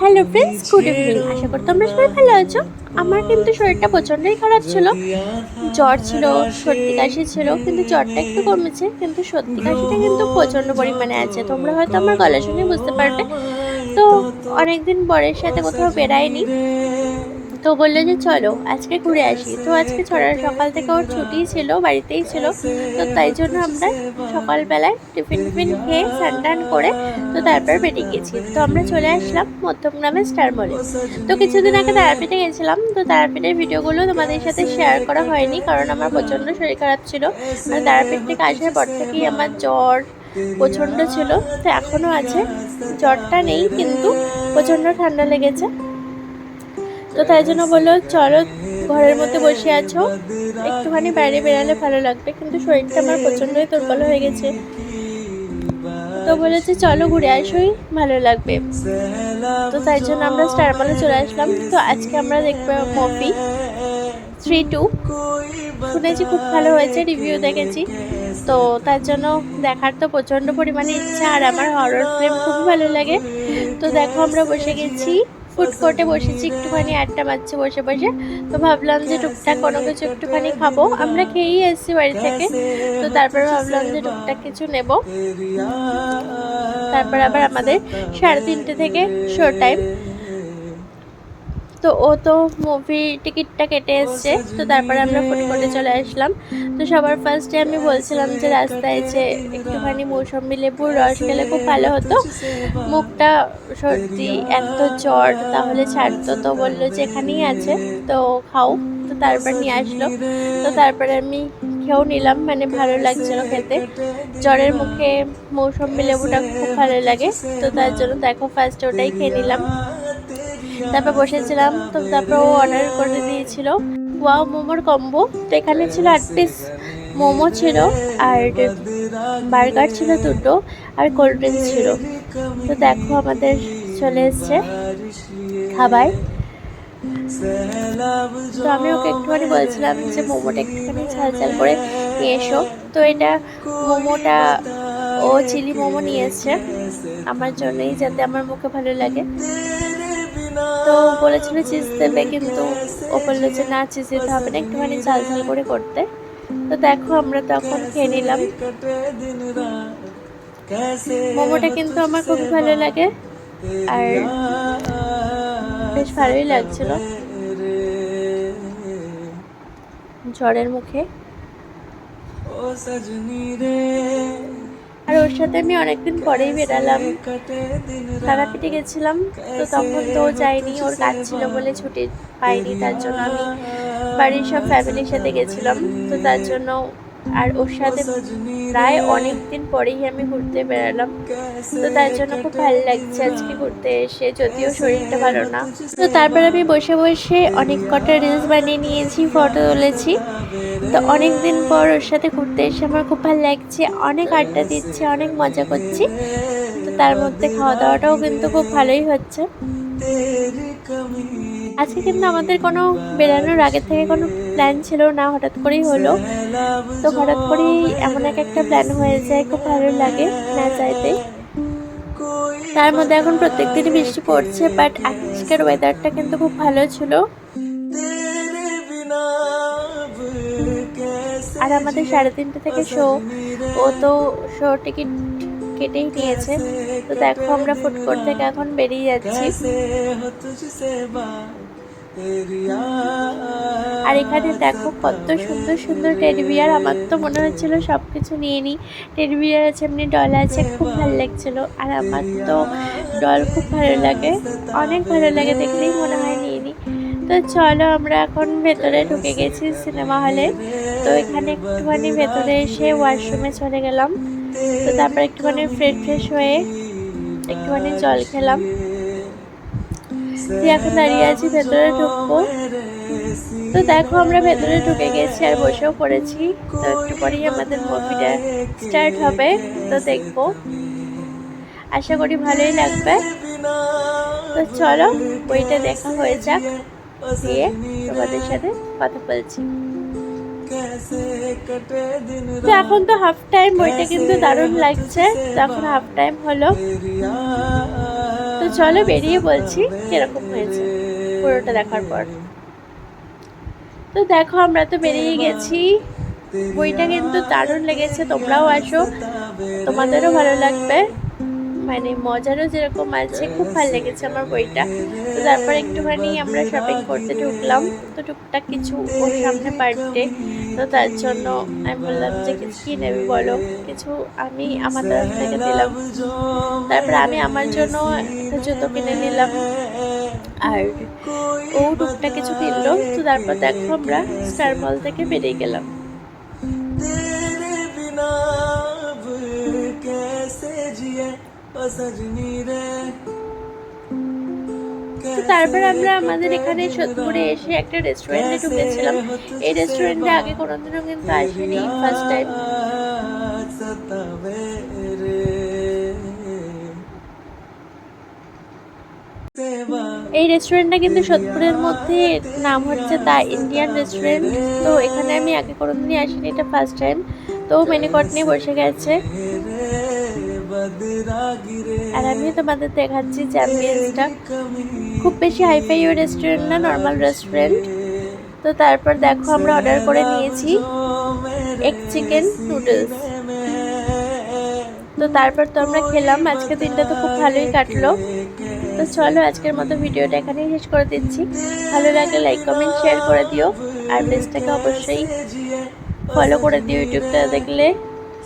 Hello friends good evening আশা করি তোমরা সবাই ভালো আছো। আমার কিন্তু শরীরটা প্রচণ্ডই খারাপ ছিল। জ্বর ছিল, সর্দি কাশি ছিল, কিন্তু জ্বরটা একটু কমেছে, কিন্তু সর্দি কাশিটা কিন্তু প্রচণ্ড পরিমাণে আছে। তোমরা হয়তো আমার গলা শুনে বুঝতে পারবে। তো অনেকদিন বরের সাথে কোথাও বেড়াইনি। তো বলল যে চলো, আজকে ঘুরে আসি। তো আজকে ছড়ার সকাল থেকে ওর ছুটি ছিল, বাড়িতেই ছিল। তো তাই জন্য আমরা সকালবেলায় টিফিন টিফিন খেয়ে স্নান করে, তো তারপর বেরিয়ে গেছি। তো আমরা চলে আসলাম মধ্যমগ্রামে স্টার মলে। তো কিছুদিন আগে তারাপীঠে গেছিলাম, তো তারাপীঠের ভিডিওগুলো তোমাদের সাথে শেয়ার করা হয়নি, কারণ আমার প্রচণ্ড শরীর খারাপ ছিল। আর তারাপীঠ থেকে আসার পর থেকেই আমার জ্বর প্রচণ্ড ছিল, তো এখনও আছে। জ্বরটা নেই, কিন্তু প্রচণ্ড ঠান্ডা লেগেছে। তো তাই জন্য বলল, চলো ঘরের মধ্যে বসে আছো। একটুখানি বাইরে বেরালে ভালো লাগবে, কিন্তু শরীরটা আমার প্রচণ্ডই দুর্বল হয়ে গেছে। তো বলেছে, চলো ঘুরে আসোই, ভালো লাগবে। তো তাই জন্য আমরা স্টার মলে চলে আসলাম। তো আজকে আমরা দেখব মুভি থ্রি টু শুনেছি খুব ভালো হয়েছে রিভিউ দেখেছি। তো তার জন্য দেখার তো প্রচণ্ড পরিমাণে ইচ্ছা, আর আমার হরর ফিল্ম খুব ভালো লাগে। তো দেখো আমরা বসে গেছি। ফুড কোর্টে বসেছি, একটুখানি আড্ডা মারছে বসে বসে। তো ভাবলাম যে টুকটাক কোনো কিছু একটুখানি খাব। আমরা খেয়েই এসেছি বাড়ি থেকে। তো তারপর ভাবলাম যে টুকটাক কিছু নেব। তারপর আবার আমাদের সাড়ে তিনটে থেকে শো টাইম তো ও তো মুভি টিকিটটা কেটে এসছে, তো তারপরে আমরা ফুড কোর্টে চলে আসলাম। তো সবার ফার্স্টে আমি বলছিলাম যে রাস্তায় যে একটুখানি মৌসম্বি লেবুর রস খেলে খুব ভালো হতো। মুখটা সর্দি, এত জ্বর, তাহলে ছাড়তো তো বলল যে এখানেই আছে, তো খাও। তো তারপর নিয়ে আসলো। তো তারপরে আমি খেয়েও নিলাম মানে ভালো লাগছিল খেতে। জ্বরের মুখে মৌসম্বি লেবুটা খুব ভালো লাগে, তো তার জন্য দেখো ফার্স্ট ওটাই খেয়ে নিলাম। তারপর বসেছিলাম, তো তারপর ও অর্ডার করে দিয়েছিল। ওয়াও, মোমোর কম্বো তো এখানে ছিল আট পিস মোমো ছিল আর বার্গার ছিল দুটো আর কোল্ড ড্রিঙ্কস ছিল। তো দেখো আমাদের চলে এসছে খাবার। তো আমি ওকে একটুখানি বলছিলাম যে মোমোটা একটুখানি ঝাল ঝাল করে নিয়ে এসো। তো এটা মোমোটা, ও চিলি মোমো নিয়ে নিয়েছে। আমার জন্যই যাতে আমার মুখে ভালো লাগে। তো বলেছিল চিজ দেবে কিন্তু ও বলল যে না চিজ দিতে হবে না একটুখানি ঝাল ঝাল করে করতে। তো দেখো আমরা তখন খেয়ে নিলাম। মোমোটা কিন্তু আমার খুব ভালো লাগে। আর বেশ ভালোই লাগছিল। ঝড়ের মুখে। আর ওর সাথে আমি অনেকদিন পরেই বেরালাম। তারাপীঠে গেছিলাম, তো তখন তো যায়নি, ওর কাজ ছিল বলে ছুটি পাইনি, তার জন্য আমি বাড়ির সব ফ্যামিলির সাথে গেছিলাম, তো তার জন্য আর ওর সাথে প্রায় অনেক দিন পরেই আমি ঘুরতে বেরালাম তো তার জন্য খুব ভালো লাগছে আজকে ঘুরতে এসে, যদিও শরীরটা ভালো না। তো তারপর আমি বসে বসে অনেক কটা রিলস বানিয়ে নিয়েছি ফটো তুলেছি। তো অনেক দিন পর ওর সাথে ঘুরতে এসে আমার খুব ভালো লাগছে, অনেক আড্ডা দিচ্ছে, অনেক মজা করছি। তো তার মধ্যে খাওয়া দাওয়াটাও কিন্তু খুব ভালোই হচ্ছে। আজকে কিন্তু আমাদের কোনো বেরানোর আগে থেকে কোনো প্ল্যান ছিল না, হঠাৎ করেই হলো। তো হঠাৎ করেই এমন এক একটা প্ল্যান হয়ে যায়, খুব ভালো লাগে না চাইতে তার মধ্যে এখন প্রত্যেক দিনই বৃষ্টি পড়ছে বাট আজকের ওয়েদারটা কিন্তু খুব ভালো ছিল। আর আমাদের সাড়ে তিনটে থেকে শো ও তো শো টিকিট কেটেই নিয়েছে। তো দেখো আমরা ফুড কোর্ট থেকে এখন বেরিয়ে যাচ্ছি। আর এখানে দেখো কত সুন্দর সুন্দর টেডি বিয়ার আমার তো মনে হচ্ছিল সব কিছু নিয়ে নিই। টেডি বিয়ার আছে এমনি ডল আছে, খুব ভালো লাগছিল। আর আমার তো ডল খুব ভালো লাগে। অনেক ভালো লাগে দেখলেই মনে হয় নিয়ে নিই। তো চলো আমরা এখন ভেতরে ঢুকে গেছি সিনেমা হলে তো এখানে একটুখানি ভেতরে এসে ওয়াশরুমে চলে গেলাম। তো তারপর একটুখানি ফ্রেশ ফ্রেশ হয়ে একটুখানি জল খেলাম। এখন দাঁড়িয়ে আছি ভেতরে ঢুকবো। তো দেখো, আমরা ভেতরে ঢুকে গেছি আর বসেও পড়েছি। তো একটু পরেই আমাদের মুভিটা স্টার্ট হবে। তো দেখব। আশা করি ভালোই লাগবে। তো চলো, বইটা দেখা হয়ে যাক। দিয়ে তোমাদের সাথে কথা বলছি। তো এখন তো হাফ টাইম বইটা কিন্তু দারুণ লাগছে। তো এখন হাফ টাইম হলো। তো চলো বেরিয়ে বলছি কীরকম হয়েছে। পুরোটা দেখার পর। তো দেখো আমরা তো বেরিয়ে গেছি। বইটা কিন্তু দারুণ লেগেছে তোমরাও আসো। তোমাদেরও ভালো লাগবে। মানে মজারও যেরকম আছে খুব ভালো লেগেছে আমার বইটা। তো তারপর একটুখানি আমরা শপিং করতে ঢুকলাম। তো টুকটাক কিছু ওর সামনে বার্থডে তো তার জন্য আমি বললাম যে কিছু কী নেবে বলো? কিছু আমি আমার তরফ থেকে দিলাম। তারপর আমি আমার জন্য একটা জুতো কিনে নিলাম। আর ও টুকটা কিছু ফিরল তো তারপর দেখো আমরা স্টার মল থেকে বেরিয়ে গেলাম। তো তারপর আমরা আমাদের এখানে সোদপুরে এসে একটা রেস্টুরেন্টে ঢুকেছিলাম। এই রেস্টুরেন্টে আগে কোনোদিনও কিন্তু আসিনি ফার্স্ট টাইম এই রেস্টুরেন্টটা কিন্তু সোদপুরের মধ্যে নাম হচ্ছে দা ইন্ডিয়ান রেস্টুরেন্ট তো এখানে আমি আগে কোনোদিনই আসিনি, এটা ফার্স্ট টাইম তো মেনু কার্ড নিয়ে বসে গেছে। আর আমি তোমাদের দেখাচ্ছি চ্যাম্পিয়ন্সটা খুব বেশি হাইফাই রেস্টুরেন্ট না নর্মাল রেস্টুরেন্ট তো তারপর দেখো আমরা অর্ডার করে নিয়েছি এক চিকেন নুডলস তো তারপর তো আমরা খেলাম আজকে দিনটা তো খুব ভালোই কাটলো। তো চলো আজকের মতো ভিডিওটা এখানেই শেষ করে দিচ্ছি। ভালো লাগলে লাইক কমেন্ট শেয়ার করে দিও। আর পেজটাকে অবশ্যই ফলো করে দিও, ইউটিউবটা দেখলে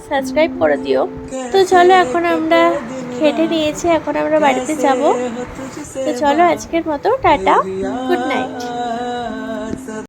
সাবস্ক্রাইব করে দিও। তো চলো এখন আমরা খেটে নিয়েছি, এখন আমরা বাড়িতে যাব। তো চলো আজকের মতো, টাটা গুড নাইট